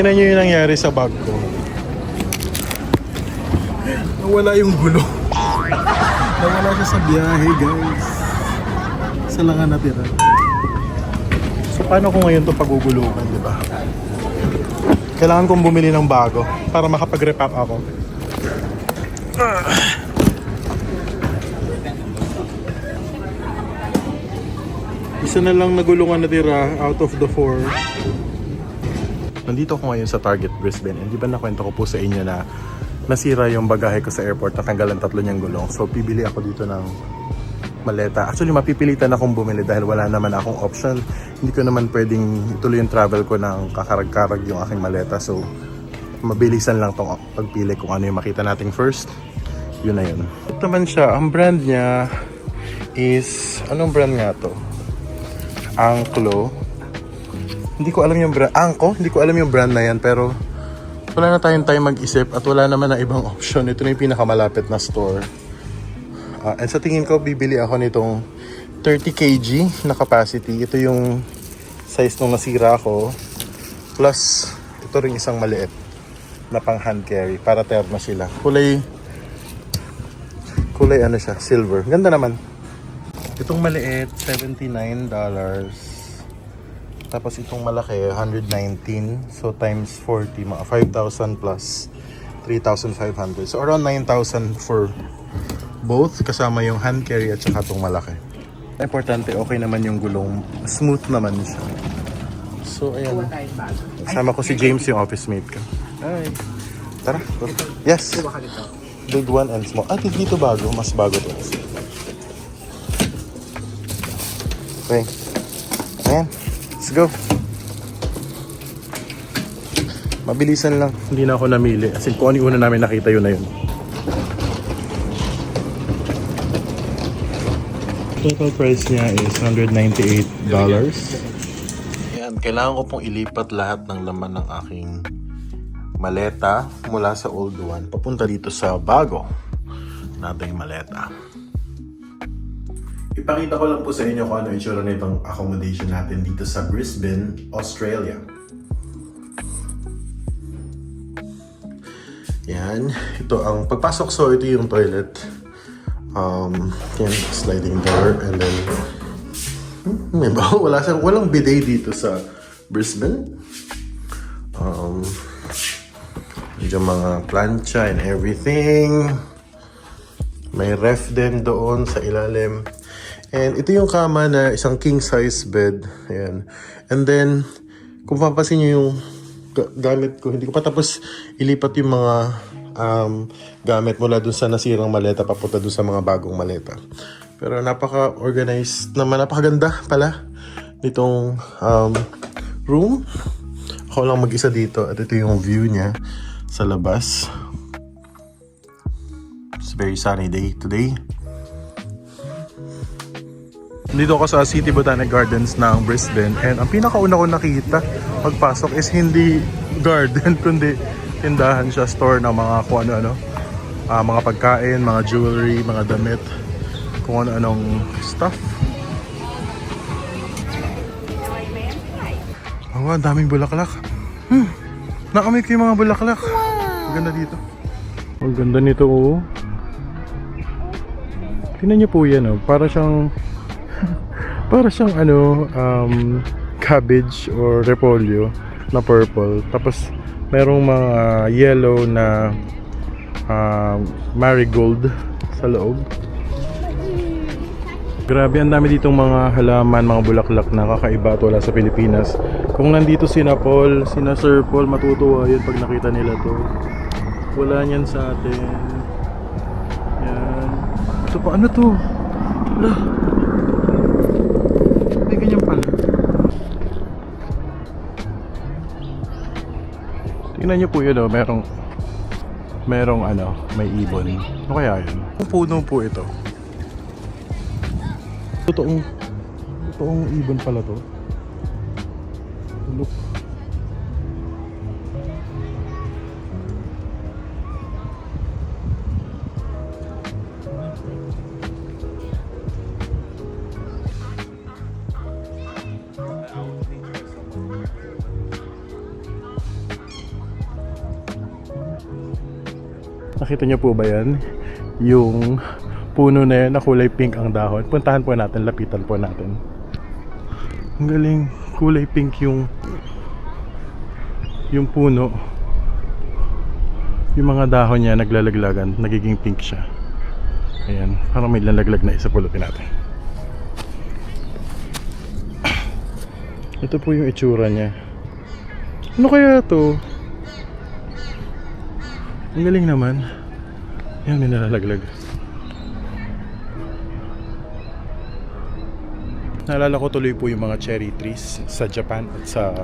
Tingnan nyo yung nangyari sa bag ko. Nawala yung gulo. Nawala siya sa biyahe, guys. Isa lang ang natira. So, paano ko ngayon to pagugulukan, di ba? Kailangan kong bumili ng bago para makapag-repack ako. Isa na lang nagulungan natira out of the four. Nandito ako ngayon sa Target Brisbane. Hindi ba nakwento ko po sa inyo na nasira yung bagahe ko sa airport, natanggal ang tatlo niyang gulong. So, pibili ako dito ng maleta. Actually, mapipilitan akong bumili dahil wala naman akong option. Hindi ko naman pwedeng ituloy yung travel ko ng kakarag-karag yung aking maleta. So, mabilisan lang tong pagpili kung ano yung makita nating first. Yun na yun. Ito naman siya. Ang brand niya is... Anong brand nga to? Angklo. Hindi ko alam yung brand. Angko? Hindi ko alam yung brand na yan pero wala na tayong time mag-isip at wala naman na ibang option. Ito na yung pinakamalapit na store. Ah, and sa tingin ko, bibili ako nitong 30 kg na capacity. Ito yung size nung nasira ko. Plus, ito rin isang maliit na pang hand carry para terma sila. Kulay, kulay ano siya, silver. Ganda naman. Itong maliit, $79. Tapos itong malaki, 119. So times 40, mga 5,000 plus 3,500. So around 9,000 for both kasama yung hand carry at saka itong malaki. Importante, okay naman yung gulong. Smooth naman siya. So ayan. Kasama ko si James, yung office mate ko. Hi. Tara. Yes. Big one and small. Ah, dito bago. Mas bago to. Okay. Ayan. Let's go. Mabilisan lang. Hindi na ako namili. As in, kung ano yung una namin nakita, yun na yun. Total price niya is $198. Ayan, kailangan ko pong ilipat lahat ng laman ng aking maleta mula sa old one papunta dito sa bago nating maleta. Ipakita ko lang po sa inyo kung ano yung itsura nitong accommodation natin dito sa Brisbane, Australia. Yan. Ito ang pagpasok. So, ito yung toilet. Um, yan, sliding door. And then, hmm, may ba? Wala siyang, walang bidet dito sa Brisbane. Um, medyo mga plancha and everything. May ref din doon sa ilalim. And ito yung kama na isang king size bed. Ayan. And then, kung papasin nyo yung ga- gamit ko, hindi ko pa tapos ilipat yung mga um, gamit mula dun sa nasirang maleta papunta dun sa mga bagong maleta. Pero napaka-organized naman, napakaganda pala nitong um, room. Ako lang mag-isa dito at ito yung view niya sa labas. It's a very sunny day today. Dito ako sa City Botanic Gardens ng Brisbane. And ang pinakauna ko nakita pagpasok is hindi garden kundi tindahan siya store ng mga kung ano-ano. Ah, mga pagkain, mga jewelry, mga damit kung ano-anong stuff. Oh, ang daming bulaklak. Hmm. Naamoy ko yung mga bulaklak. Ang ganda dito. Ang ganda nito oh. Tingnan niyo po yan oh. Para siyang para siyang ano um, cabbage or repolyo na purple. Tapos merong mga yellow na um, marigold sa loob. Grabe ang dami ditong mga halaman mga bulaklak na kakaiba at wala sa Pilipinas. Kung nandito sina Paul sina Sir Paul matutuwa yun pag nakita nila to. Wala niyan sa atin. Yan. Ito pa ano to? Wala. Tingnan niyo po yun oh, merong merong ano, may ibon. Ano kaya yun? Puno po ito. Totoong totoong ibon pala to. Nakita niyo po ba yan? Yung puno na yan na kulay pink ang dahon. Puntahan po natin, lapitan po natin. Ang galing, kulay pink yung yung puno. Yung mga dahon niya naglalaglagan, nagiging pink siya. Ayan, parang may lalaglag na isa pulutin natin. Ito po yung itsura niya. Ano kaya to? Ang galing naman. Yan, may nalalaglag. Naalala ko tuloy po yung mga cherry trees sa Japan at sa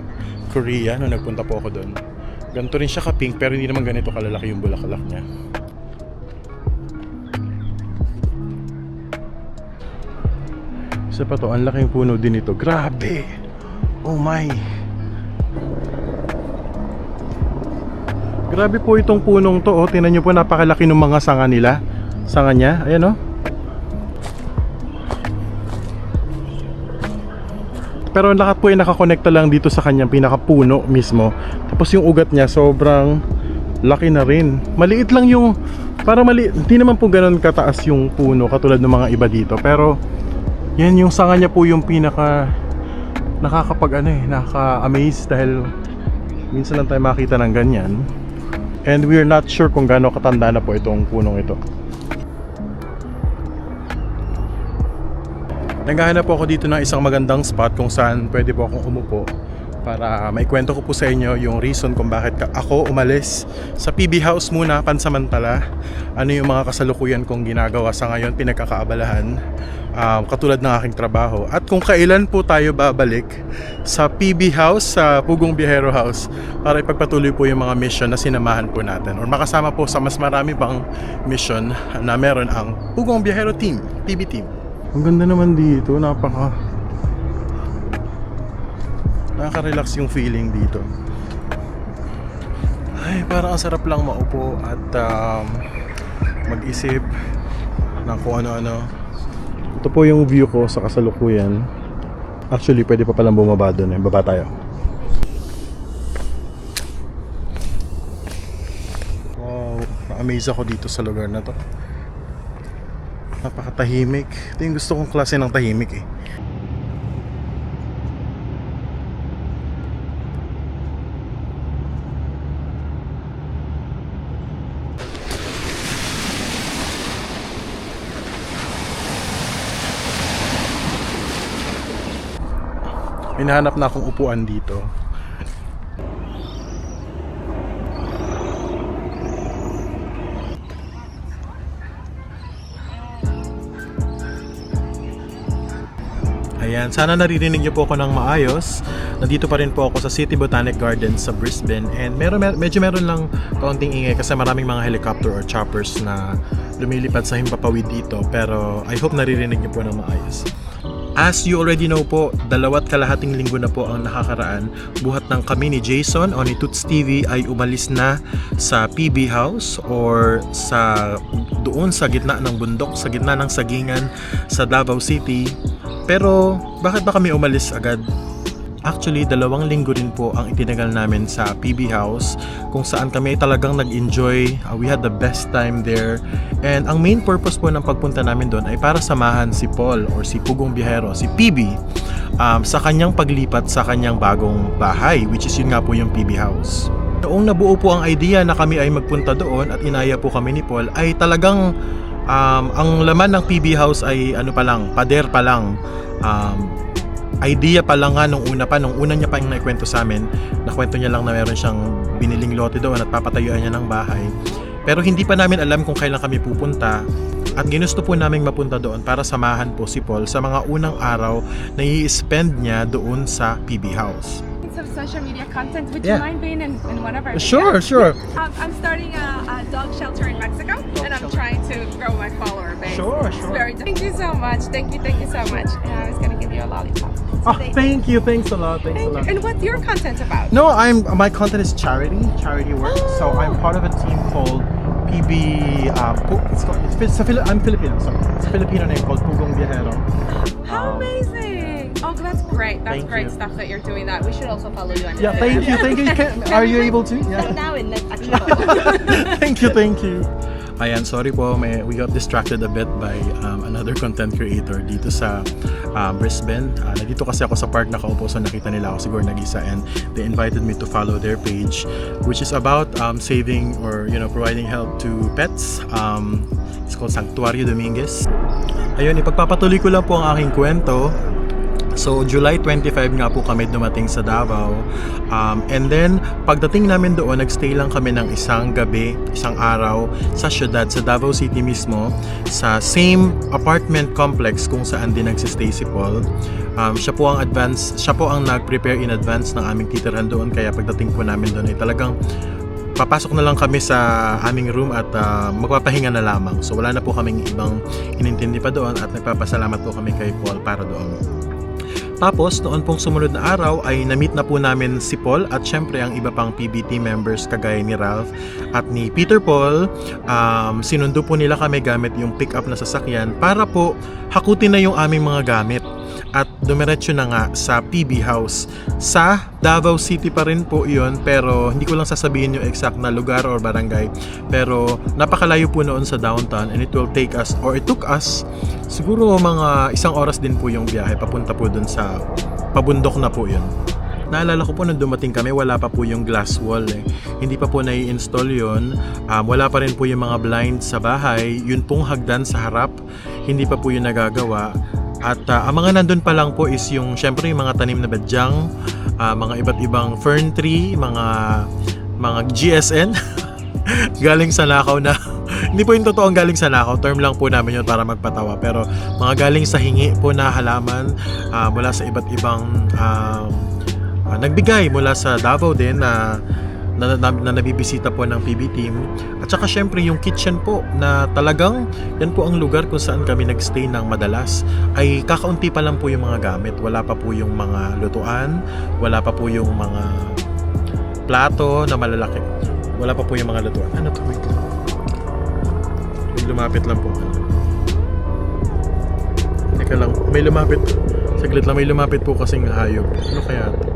Korea nung nagpunta po ako doon. Ganito rin siya ka-pink pero hindi naman ganito kalalaki yung bulaklak niya. Isa pa to, ang laking puno din ito. Grabe! Oh my! Grabe po itong punong to. Oh. Tingnan nyo po napakalaki ng mga sanga nila. Sanga niya. Ayan oh. Pero lahat po ay nakakonekta lang dito sa kanyang pinakapuno mismo. Tapos yung ugat niya sobrang laki na rin. Maliit lang yung para mali hindi naman po ganoon kataas yung puno katulad ng mga iba dito. Pero yan yung sanga niya po yung pinaka nakakapag ano eh, nakaka-amaze dahil minsan lang tayo makita ng ganyan. And we're not sure kung gaano katanda na po itong punong ito. Naghahanap po ako dito ng isang magandang spot kung saan pwede po akong umupo para maikwento ko po sa inyo yung reason kung bakit ako umalis sa PB House muna pansamantala. Ano yung mga kasalukuyan kong ginagawa sa ngayon, pinagkakaabalahan um, katulad ng aking trabaho. At kung kailan po tayo babalik sa PB House, sa Pugong Biyahero House para ipagpatuloy po yung mga mission na sinamahan po natin or makasama po sa mas marami pang mission na meron ang Pugong Biyahero Team, PB Team. Ang ganda naman dito, napaka Nakaka-relax yung feeling dito. Ay, parang ang sarap lang maupo at um, mag-isip ng kung ano-ano. Ito po yung view ko sa kasalukuyan. Actually, pwede pa palang bumaba doon eh. Baba tayo. Wow, na-amaze ako dito sa lugar na to. Napakatahimik. Ito yung gusto kong klase ng tahimik eh. Hinahanap na akong upuan dito. Ayan, sana naririnig niyo po ako ng maayos. Nandito pa rin po ako sa City Botanic Gardens sa Brisbane and meron, mer- medyo meron lang kaunting ingay kasi maraming mga helicopter or choppers na lumilipad sa himpapawid dito pero I hope naririnig niyo po ng maayos. As you already know po, dalawat kalahating linggo na po ang nakakaraan. Buhat ng kami ni Jason o ni Toots TV ay umalis na sa PB House or sa doon sa gitna ng bundok, sa gitna ng sagingan sa Davao City. Pero bakit ba kami umalis agad? Actually, dalawang linggo rin po ang itinagal namin sa PB House kung saan kami talagang nag-enjoy. Uh, we had the best time there. And ang main purpose po ng pagpunta namin doon ay para samahan si Paul or si Pugong Biyahero, si PB, um, sa kanyang paglipat sa kanyang bagong bahay, which is yun nga po yung PB House. Noong nabuo po ang idea na kami ay magpunta doon at inaya po kami ni Paul, ay talagang um, ang laman ng PB House ay ano pa lang, pader pa lang. Um, idea pa lang nga nung una pa, nung una niya pa yung naikwento sa amin, nakwento niya lang na meron siyang biniling lote doon at papatayuan niya ng bahay. Pero hindi pa namin alam kung kailan kami pupunta at ginusto po naming mapunta doon para samahan po si Paul sa mga unang araw na i-spend niya doon sa PB House. Some social media content. Would Yeah. you mind being in, in one of our Sure, videos? sure. Um, I'm starting a, a dog shelter in Mexico, and I'm trying to grow my follower base. Sure, It's sure. very thank you so much. Thank you, thank you so much. And Ah, thank you, thanks a lot, thanks a lot. you. And what's your content about? No, I'm my content is charity, charity work. So I'm part of a team called PB. Uh, it's called, it's, Fili- I'm Filipino, sorry. It's a Filipino name called Pugong Viajero. How Um, amazing! Oh, that's great. That's great you. stuff that you're doing. That we should also follow you on Yeah, thank you, thank you. Can, are you able to? Yeah. now and let's actually. thank you, thank you. Ayan, sorry po, may, we got distracted a bit by um, another content creator dito sa um, Brisbane. Uh, nandito kasi ako sa park nakaupo so nakita nila ako siguro nag-isa and they invited me to follow their page which is about um, saving or you know providing help to pets. Um, it's called Sanctuario Dominguez. Ayun, ipagpapatuloy ko lang po ang aking kwento. So, July 25 nga po kami dumating sa Davao. Um, and then, pagdating namin doon, nagstay lang kami ng isang gabi, isang araw sa syudad, sa Davao City mismo, sa same apartment complex kung saan din nagsistay si Paul. Um, siya po ang advance, siya po ang nag-prepare in advance ng aming titirahan doon, kaya pagdating po namin doon ay talagang papasok na lang kami sa aming room at ah, magpapahinga na lamang. So wala na po kaming ibang inintindi pa doon at nagpapasalamat po kami kay Paul para doon. Tapos, noon pong sumunod na araw ay na-meet na po namin si Paul at syempre ang iba pang PBT members kagaya ni Ralph at ni Peter Paul. Um, sinundo po nila kami gamit yung pick-up na sasakyan para po hakutin na yung aming mga gamit at dumiretso na nga sa PB House. Sa Davao City pa rin po yun pero hindi ko lang sasabihin yung exact na lugar or barangay pero napakalayo po noon sa downtown and it will take us or it took us siguro mga isang oras din po yung biyahe papunta po dun sa pabundok na po yun. Naalala ko po nung dumating kami, wala pa po yung glass wall eh. Hindi pa po nai-install yun. Um, wala pa rin po yung mga blinds sa bahay. Yun pong hagdan sa harap, hindi pa po yun nagagawa. At ah, ang mga nandun pa lang po is yung, syempre yung mga tanim na badyang, ah, mga iba't ibang fern tree, mga mga GSN galing sa nakaw na hindi po yung totoong galing sa nakaw term lang po namin yun para magpatawa pero mga galing sa hingi po na halaman ah, mula sa iba't ibang um, ah, nagbigay mula sa Davao din na na, na, na nabibisita po ng PB team. At saka syempre yung kitchen po na talagang yan po ang lugar kung saan kami nagstay ng madalas. Ay kakaunti pa lang po yung mga gamit. Wala pa po yung mga lutuan. Wala pa po yung mga plato na malalaki. Wala pa po yung mga lutuan. Ano to? Wait lang. Lumapit lang po. Teka lang, may lumapit. Saglit lang, may lumapit po kasing hayop. Ano kaya to?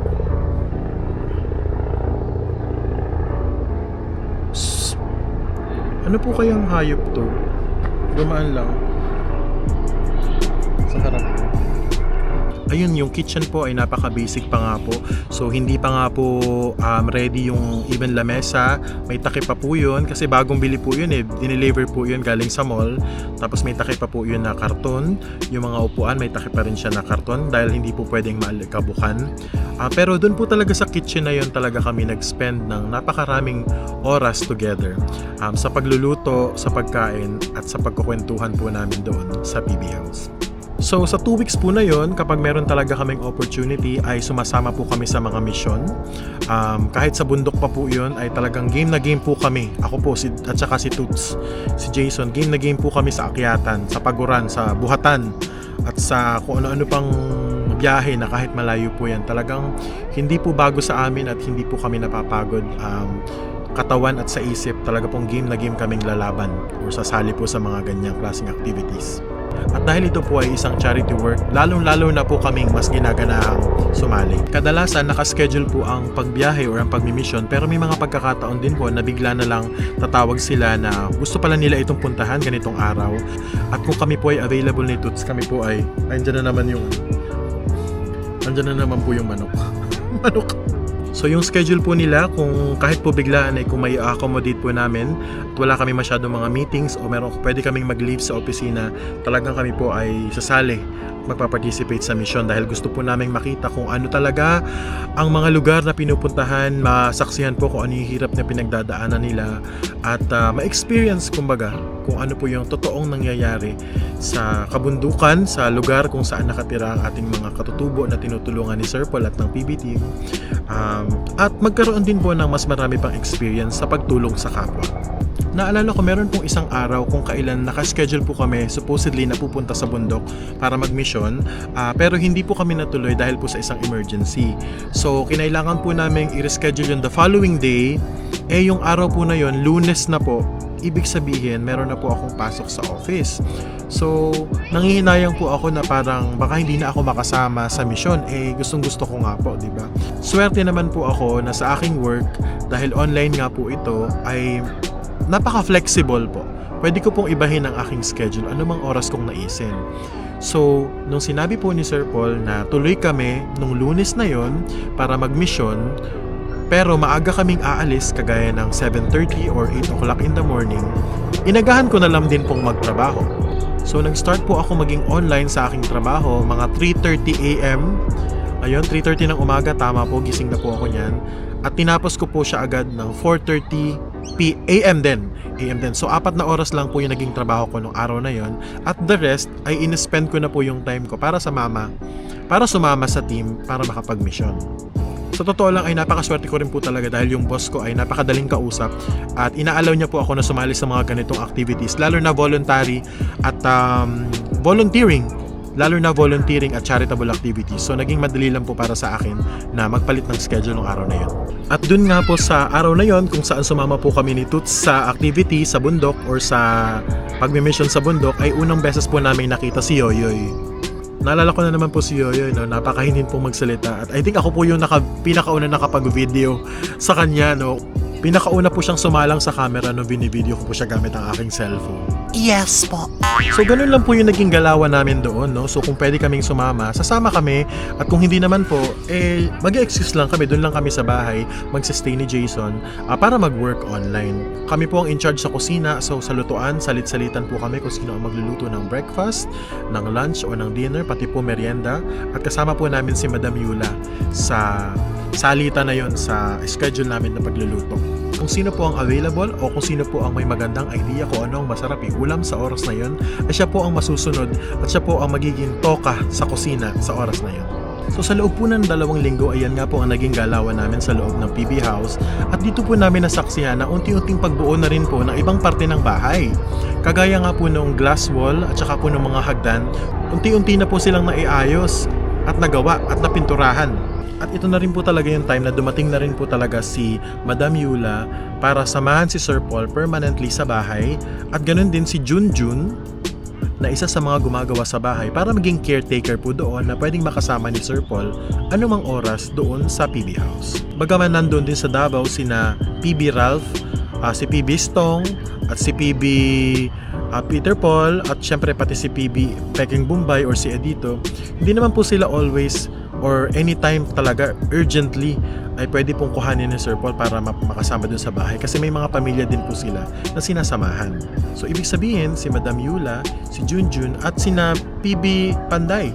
Ano po kayang hayop to? Dumaan lang. Ayun, yung kitchen po ay napaka-basic pa nga po. So, hindi pa nga po um, ready yung even lamesa. May takip pa po yun kasi bagong bili po yun eh. Dineliver po yun galing sa mall. Tapos may takip pa po yun na karton. Yung mga upuan, may takip pa rin siya na karton dahil hindi po pwedeng maalikabukan. Ah, pero doon po talaga sa kitchen na yun talaga kami nag-spend ng napakaraming oras together. Um, sa pagluluto, sa pagkain, at sa pagkukwentuhan po namin doon sa PB House. So sa 2 weeks po na yon, kapag meron talaga kaming opportunity ay sumasama po kami sa mga mission. Um, kahit sa bundok pa po yon ay talagang game na game po kami. Ako po si, at saka si Toots, si Jason, game na game po kami sa akyatan, sa paguran, sa buhatan at sa kung ano-ano pang biyahe na kahit malayo po yan. Talagang hindi po bago sa amin at hindi po kami napapagod. Um, katawan at sa isip talaga pong game na game kaming lalaban or sasali po sa mga ganyang klaseng activities. At dahil ito po ay isang charity work, lalong-lalo na po kaming mas ginaganahang sumali. Kadalasan nakaschedule po ang pagbiyahe or ang pagmimission pero may mga pagkakataon din po na bigla na lang tatawag sila na gusto pala nila itong puntahan ganitong araw. At kung kami po ay available ni Toots, kami po ay, andyan na naman yung andyan na naman po yung manok. manok. So yung schedule po nila kung kahit po biglaan ay kung may accommodate po namin at wala kami masyadong mga meetings o meron pwede kaming mag-leave sa opisina, talagang kami po ay sasali magpa-participate sa mission dahil gusto po namin makita kung ano talaga ang mga lugar na pinupuntahan, masaksihan po kung ano yung hirap na pinagdadaanan nila at ah, ma-experience kumbaga kung ano po yung totoong nangyayari sa kabundukan, sa lugar kung saan nakatira ang ating mga katutubo na tinutulungan ni Sir Paul at ng PB team um, at magkaroon din po ng mas marami pang experience sa pagtulong sa kapwa. Naalala ko meron pong isang araw kung kailan nakaschedule po kami supposedly na pupunta sa bundok para mag-mission ah, pero hindi po kami natuloy dahil po sa isang emergency. So kinailangan po namin i-reschedule yun the following day eh yung araw po na yon lunes na po ibig sabihin meron na po akong pasok sa office. So, nangihinayang po ako na parang baka hindi na ako makasama sa mission. Eh, gustong gusto ko nga po, di ba? Swerte naman po ako na sa aking work, dahil online nga po ito, ay napaka-flexible po. pwede ko pong ibahin ang aking schedule anumang oras kong naisin. So, nung sinabi po ni Sir Paul na tuloy kami nung lunes na yon para mag-mission, pero maaga kaming aalis kagaya ng 7.30 or 8 o'clock in the morning, inagahan ko na lang din pong magtrabaho. So, nag-start po ako maging online sa aking trabaho mga 3.30 a.m. Ayun, 3.30 ng umaga, tama po, gising na po ako niyan. At tinapos ko po siya agad ng 4.30 p a.m. din. AM din. So, apat na oras lang po yung naging trabaho ko nung araw na yon. At the rest, ay in-spend ko na po yung time ko para sa mama, para sumama sa team, para makapag-mission. Sa totoo lang ay napakaswerte ko rin po talaga dahil yung boss ko ay napakadaling kausap at inaalaw niya po ako na sumali sa mga ganitong activities lalo na voluntary at um, volunteering lalo na volunteering at charitable activities. So naging madali lang po para sa akin na magpalit ng schedule ng araw na yon. At dun nga po sa araw na yon kung saan sumama po kami ni Toots sa activity sa bundok or sa pagmi-mission sa bundok ay unang beses po namin nakita si Yoyoy. Naalala ko na naman po si Yoyoy, no? napakahinin pong magsalita. At I think ako po yung naka, pinakauna nakapag-video sa kanya. No? Pinakauna po siyang sumalang sa camera no binivideo ko po siya gamit ang aking cellphone. Yes po. So ganun lang po yung naging galawan namin doon, no? So kung pwede kaming sumama, sasama kami. At kung hindi naman po, eh mag-excuse lang kami, doon lang kami sa bahay, magsistay ni Jason ah, para mag-work online. Kami po ang in charge sa kusina, so sa lutuan, salit-salitan po kami kung sino ang magluluto ng breakfast, ng lunch o ng dinner, pati po merienda. At kasama po namin si Madam Yula sa salita na yon sa schedule namin na pagluluto. Kung sino po ang available o kung sino po ang may magandang idea kung ano ang masarap ulam sa oras na yon, ay siya po ang masusunod at siya po ang magiging toka sa kusina sa oras na yon. So sa loob po ng dalawang linggo, ayan nga po ang naging galawan namin sa loob ng PB House at dito po namin nasaksihan na unti-unting pagbuo na rin po ng ibang parte ng bahay. Kagaya nga po ng glass wall at saka po ng mga hagdan, unti-unti na po silang naiayos at nagawa at napinturahan. At ito na rin po talaga yung time na dumating na rin po talaga si Madam Yula para samahan si Sir Paul permanently sa bahay at ganun din si Junjun na isa sa mga gumagawa sa bahay para maging caretaker po doon na pwedeng makasama ni Sir Paul anumang oras doon sa PB House. Bagaman nandun din sa Davao sina PB Ralph, ah, si PB Stong at si PB ah, Peter Paul at syempre pati si PB Peking Bombay or si Edito, hindi naman po sila always or anytime talaga urgently ay pwede pong kuhanin ni Sir Paul para ma- makasama dun sa bahay kasi may mga pamilya din po sila na sinasamahan. So ibig sabihin si Madam Yula, si Junjun at sina PB Panday,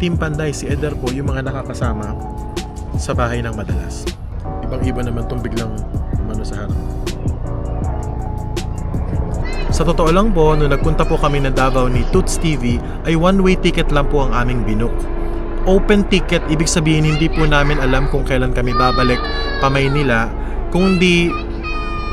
Team Panday, si Eder po yung mga nakakasama sa bahay ng madalas. Ibang-iba naman tong biglang umano sa harap. Sa totoo lang po, nung nagpunta po kami ng Davao ni Toots TV, ay one-way ticket lang po ang aming binook. Open ticket, ibig sabihin hindi po namin alam kung kailan kami babalik pa Maynila. Kung hindi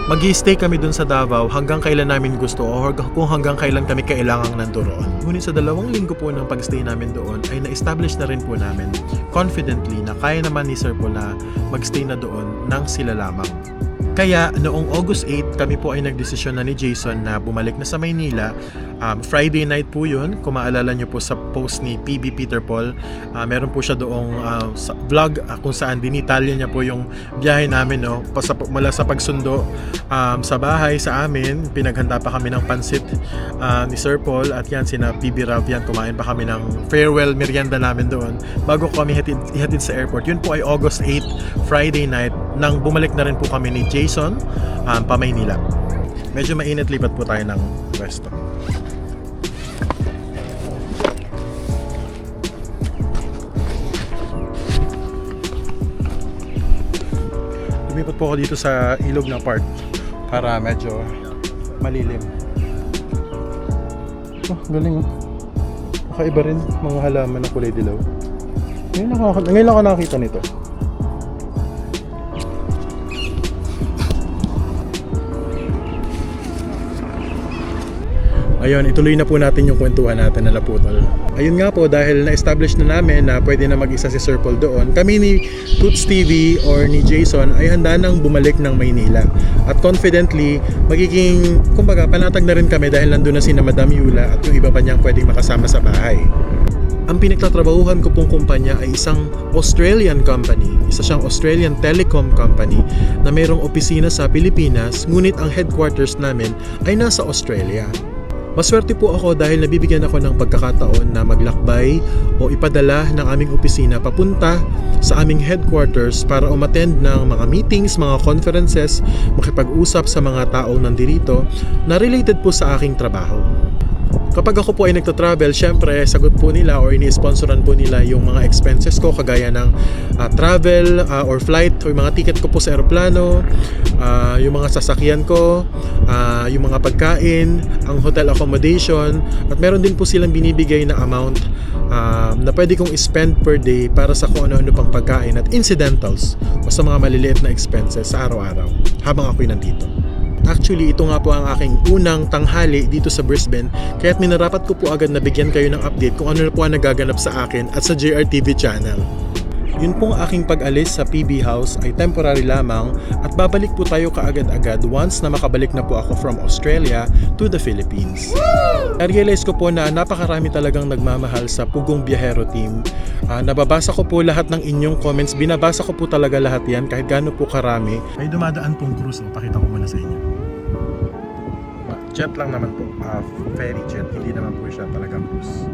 mag stay kami dun sa Davao hanggang kailan namin gusto o kung hanggang kailan kami kailangang nandoon. Ngunit sa dalawang linggo po ng pagstay namin doon ay na-establish na rin po namin confidently na kaya naman ni Sir po na magstay na doon nang sila lamang. Kaya noong August 8, kami po ay nagdesisyon na ni Jason na bumalik na sa Maynila. Um, Friday night po yun. Kung maalala nyo po sa post ni PB Peter Paul, ah, meron po siya doong sa vlog ah, kung saan dinitalya niya po yung biyahe namin no, Pasa, mula sa pagsundo um, sa bahay sa amin. Pinaghanda pa kami ng pansit ah, ni Sir Paul at yan sina PB Rav yan. Kumain pa kami ng farewell merienda namin doon bago kami ihatid, ihatid sa airport. Yun po ay August 8, Friday night nang bumalik na rin po kami ni Jason um, pa Maynila. Medyo mainit lipat po tayo ng pwesto. Lumipat po ako dito sa ilog na part para medyo malilim. Oh, galing oh. Kakaiba rin mga halaman na kulay dilaw. Ngayon, nakaka- ngayon ako nakakita nito. Ayun, ituloy na po natin yung kwentuhan natin na Laputol. Ayun nga po, dahil na-establish na namin na pwede na mag-isa si Sir Paul doon, kami ni Toots TV or ni Jason ay handa nang bumalik ng Maynila. At confidently, magiging, kumbaga, panatag na rin kami dahil nandun na si na Madam Yula at yung iba pa niyang pwedeng makasama sa bahay. Ang pinagtatrabahuhan ko pong kumpanya ay isang Australian company. Isa siyang Australian telecom company na mayroong opisina sa Pilipinas, ngunit ang headquarters namin ay nasa Australia. Maswerte po ako dahil nabibigyan ako ng pagkakataon na maglakbay o ipadala ng aming opisina papunta sa aming headquarters para umattend ng mga meetings, mga conferences, makipag-usap sa mga taong nandirito na related po sa aking trabaho. Kapag ako po ay nagta-travel, syempre sagot po nila or ini-sponsoran po nila yung mga expenses ko kagaya ng ah, travel ah, or flight o yung mga ticket ko po sa aeroplano, ah, yung mga sasakyan ko, ah, yung mga pagkain, ang hotel accommodation at meron din po silang binibigay na amount ah, na pwede kong spend per day para sa kung ano-ano pang pagkain at incidentals o sa mga maliliit na expenses sa araw-araw habang ako'y nandito. Actually, ito nga po ang aking unang tanghali dito sa Brisbane, kaya't minarapat ko po agad na bigyan kayo ng update kung ano na po ang nagaganap sa akin at sa JRTV channel. Yun pong aking pag-alis sa PB House ay temporary lamang at babalik po tayo kaagad-agad once na makabalik na po ako from Australia to the Philippines. Na-realize ko po na napakarami talagang nagmamahal sa Pugong Biyahero Team. Ah, nababasa ko po lahat ng inyong comments, binabasa ko po talaga lahat yan kahit gaano po karami. May dumadaan pong cruise, oh. pakita ko muna sa inyo. Jet lang naman po, Ah, ferry jet, hindi naman po siya talagang cruise.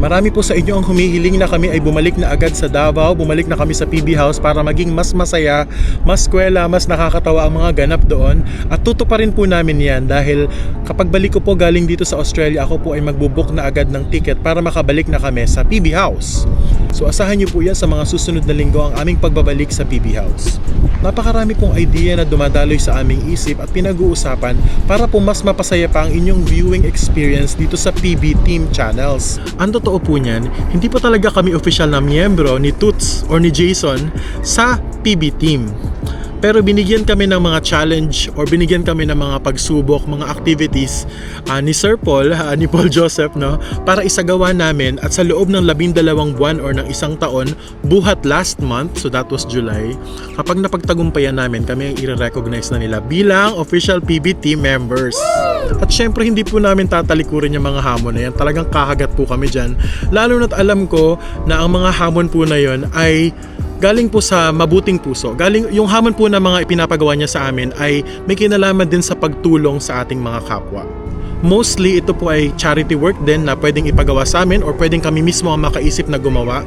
Marami po sa inyo ang humihiling na kami ay bumalik na agad sa Davao, bumalik na kami sa PB House para maging mas masaya, mas kwela, mas nakakatawa ang mga ganap doon. At tutuparin po namin yan dahil kapag balik ko po galing dito sa Australia, ako po ay magbubook na agad ng ticket para makabalik na kami sa PB House. So asahan niyo po yan sa mga susunod na linggo ang aming pagbabalik sa PB House. Napakarami pong idea na dumadaloy sa aming isip at pinag-uusapan para po mas mapasaya pa ang inyong viewing experience dito sa PB Team channels. Ang po niyan, hindi po talaga kami official na miyembro ni Toots or ni Jason sa PB Team. Pero binigyan kami ng mga challenge or binigyan kami ng mga pagsubok, mga activities ah, ni Sir Paul, ah, ni Paul Joseph, no? Para isagawa namin at sa loob ng labindalawang buwan or ng isang taon, buhat last month, so that was July, kapag napagtagumpayan namin, kami ang i-recognize na nila bilang official PB team members. At syempre, hindi po namin tatalikurin yung mga hamon na yan. Talagang kakagat po kami dyan. Lalo na't alam ko na ang mga hamon po na yon ay galing po sa mabuting puso. Galing yung hamon po na mga ipinapagawa niya sa amin ay may kinalaman din sa pagtulong sa ating mga kapwa. Mostly ito po ay charity work din na pwedeng ipagawa sa amin or pwedeng kami mismo ang makaisip na gumawa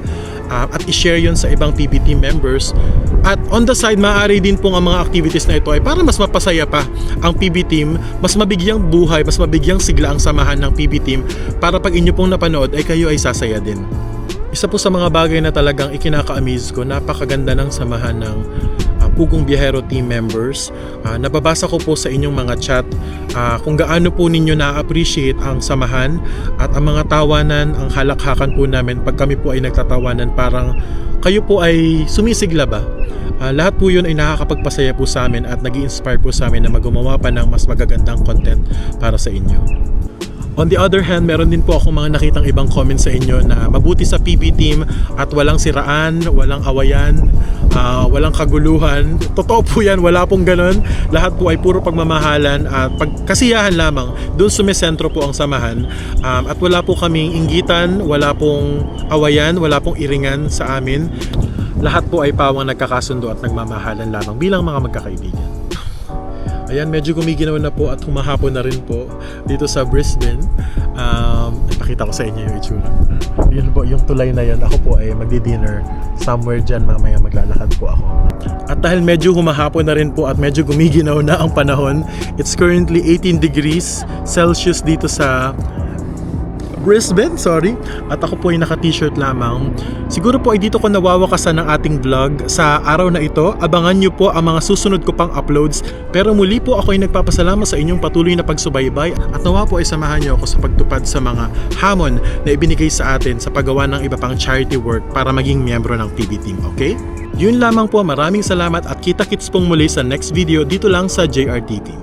ah, at i-share yun sa ibang PBT members. At on the side, maaari din po ang mga activities na ito ay para mas mapasaya pa ang PB team, mas mabigyang buhay, mas mabigyang sigla ang samahan ng PB team para pag inyo pong napanood ay kayo ay sasaya din. Isa po sa mga bagay na talagang ikinaka-amaze ko, napakaganda ng samahan ng ah, Pugong Biyahero team members. Ah, nababasa ko po sa inyong mga chat ah, kung gaano po ninyo na-appreciate ang samahan at ang mga tawanan, ang halakhakan po namin pag kami po ay nagtatawanan parang kayo po ay sumisigla ba? Ah, lahat po yun ay nakakapagpasaya po sa amin at nag inspire po sa amin na magawa pa ng mas magagandang content para sa inyo. On the other hand, meron din po akong mga nakitang ibang comments sa inyo na mabuti sa PB team at walang siraan, walang awayan, ah, walang kaguluhan. Totoo po yan, wala pong ganun. Lahat po ay puro pagmamahalan at pagkasiyahan lamang. Doon sumisentro po ang samahan. Um, at wala po kaming inggitan, wala pong awayan, wala pong iringan sa amin. Lahat po ay pawang nagkakasundo at nagmamahalan lamang bilang mga magkakaibigan. Ayan, medyo gumiginaw na po at humahapon na rin po dito sa Brisbane. Um, ipakita ko sa inyo yung itsura. Yun po, yung tulay na yun. Ako po ay magdi-dinner somewhere dyan. Mamaya maglalakad po ako. At dahil medyo humahapon na rin po at medyo gumiginaw na ang panahon, it's currently 18 degrees Celsius dito sa Brisbane, sorry. At ako po ay naka-t-shirt lamang. Siguro po ay dito ko nawawakasan ng ating vlog sa araw na ito. Abangan nyo po ang mga susunod ko pang uploads. Pero muli po ako ay nagpapasalamat sa inyong patuloy na pagsubaybay at nawa po ay samahan nyo ako sa pagtupad sa mga hamon na ibinigay sa atin sa paggawa ng iba pang charity work para maging miyembro ng PB Team, okay? Yun lamang po, maraming salamat at kita-kits pong muli sa next video dito lang sa JRTV.